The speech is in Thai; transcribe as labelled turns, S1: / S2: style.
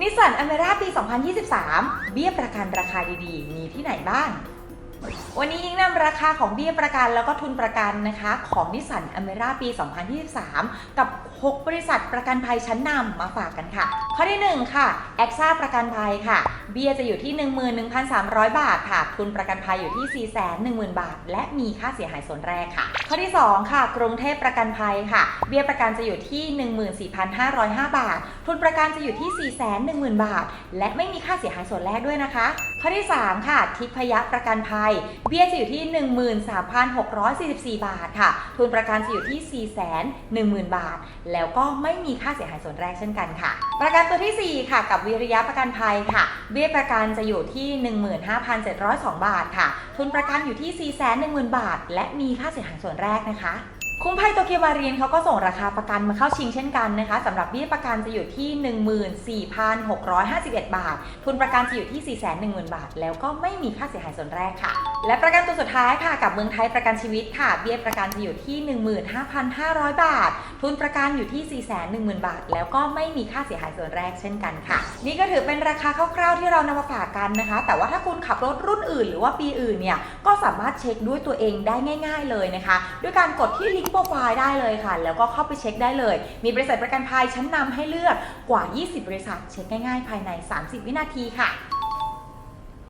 S1: นิสสันอเมร่าปี 2023 เบี้ยประกันราคาดีๆ มีที่ไหนบ้าง วันนี้ยิ่งนำราคาของเบี้ยประกันแล้วก็ทุนประกันนะคะ ของนิสสันอเมร่าปี 2023 กับ 6 บริษัทประกันภัยชั้นนำมาฝากกันค่ะ ข้อที่ 1 ค่ะแอคซ่าประกันภัยค่ะเบี้ยจะอยู่ที่ 11,300 บาทค่ะ ทุนประกันภัยอยู่ที่ 410,000 บาท และมีค่าเสียหายส่วนแรกค่ะ ข้อที่ 2 ค่ะ กรุงเทพประกันภัยค่ะ เบี้ยประกันจะอยู่ที่ 14,505 บาท ทุนประกันจะอยู่ที่ 410,000 บาท และไม่มีค่าเสียหายส่วนแรกด้วยนะคะ ข้อที่ 3 ค่ะ ทิพยประกันภัย เบี้ยจะอยู่ที่ 13,644 บาทค่ะ ทุนประกันจะอยู่ที่ 410,000 บาท แล้วก็ไม่มีค่าเสียหายส่วนแรกเช่นกันค่ะ ประกันตัวทีสี่4 ค่ะ กับวิริยะประกันภัยค่ะบี้ยประกันจะอยู่ที่ 15,702 บาทค่ะ ทุนประกันอยู่ที่ 410,000 บาท และมีค่าเสียหายส่วนแรกนะคะคุ้มภัยโตเกียวมารีนเขาก็ส่งราคาประกันมาเข้าชิงเช่นกันนะคะสำหรับเบี้ยประกันจะอยู่ที่ 14,651 บาท ทุนประกันจะอยู่ที่ 410,000 บาท แล้วก็ไม่มีค่าเสียหายส่วนแรกค่ะและประกันตัวสุดท้ายค่ะกับเมืองไทยประกันชีวิตค่ะ เบี้ยประกันจะอยู่ที่ 15,500 บาท ทุนประกันอยู่ที่ 410,000 บาท แล้วก็ไม่มีค่าเสียหายส่วนแรกเช่นกันค่ะ นี่ก็ถือเป็นราคาคร่าวๆที่เรานำมาฝากกันนะคะ แต่ว่าถ้าคุณขับรถรุ่นอื่น หรือว่าปีอื่นเนี่ยก็สามารถเช็คด้วยตัวเองได้ง่าย ๆ เลยนะคะ ด้วยการกดที่ลิงก์โปรไฟล์ได้เลยค่ะ แล้วก็เข้าไปเช็คได้เลย มีบริษัทประกันภัยชั้นนำให้เลือกกว่า 20 บริษัทเช็คง่ายๆ ภายใน 30 วินาทีค่ะ